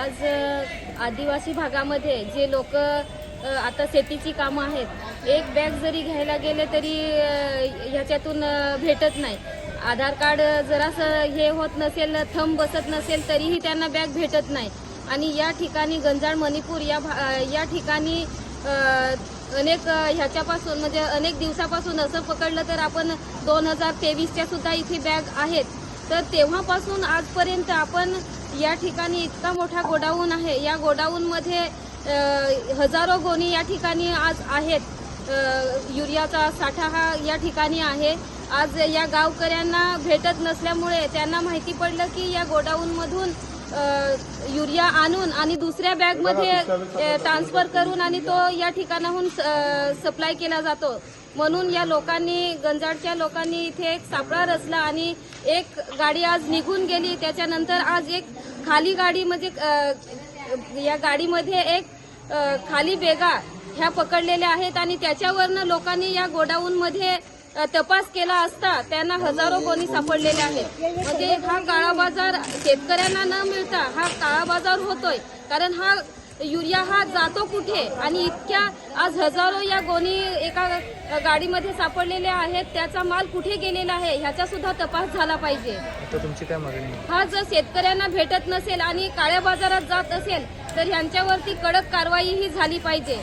आज आदिवासी भागामध्ये जे लोक आता शेतीची कामं आहेत एक बॅग जरी घ्यायला गेले तरी ह्याच्यातून भेटत नाही. आधार कार्ड जरासं हे होत नसेल थंब बसत नसेल तरीही त्यांना बॅग भेटत नाही. आणि या ठिकाणी गंजाड मणिपूर या भा- या ठिकाणी अनेक ह्याच्यापासून म्हणजे अनेक दिवसापासून असं पकडलं तर आपण दोन हजार तेवीसच्या सुद्धा इथे बॅग आहेत. तर तेव्हापासून आजपर्यंत आपण या ठिकाणी इतका मोठा गोडाऊन आहे. या गोडाऊनमध्ये हजारो गोणी या ठिकाणी आज आहेत. युरियाचा साठा हा या ठिकाणी आहे. आज या गावकऱ्यांना भेटत नसल्यामुळे त्यांना माहिती पडलं की या गोडाऊनमधून युरिया आणून आणि दुसऱ्या बॅगमध्ये ट्रान्सफर करून आणि तो या ठिकाणाहून सप्लाय केला जातो. म्हणून या लोकांनी गंजाडच्या लोकांनी इथे एक सापळा रचला आणि एक गाडी आज निघून गेली. त्याच्यानंतर आज एक खाली गाडी म्हणजे या गाडीमध्ये एक खाली बेगा ह्या पकडलेल्या आहेत आणि त्याच्यावरनं लोकांनी या गोडाऊनमध्ये तपास केला असता त्यांना हजारो गोणी सापडलेल्या आहेत. म्हणजे हा काळा बाजार शेतकऱ्यांना न मिळता हा काळा बाजार होतोय. कारण हा युरिया हा जातो कुठे? आणि इतक्या आज हजारो या गोणी एका गाडीमध्ये सापडलेल्या आहेत. त्याचा माल कुठे गेलेला आहे? ह्याचा सुद्धा तपास झाला पाहिजे. आता तुमची काय मागणी आहे? हा जर शेतकऱ्यांना भेटत नसेल आणि काळ्या बाजारात जात असेल तर ह्यांच्यावरती कडक कारवाई ही झाली पाहिजे.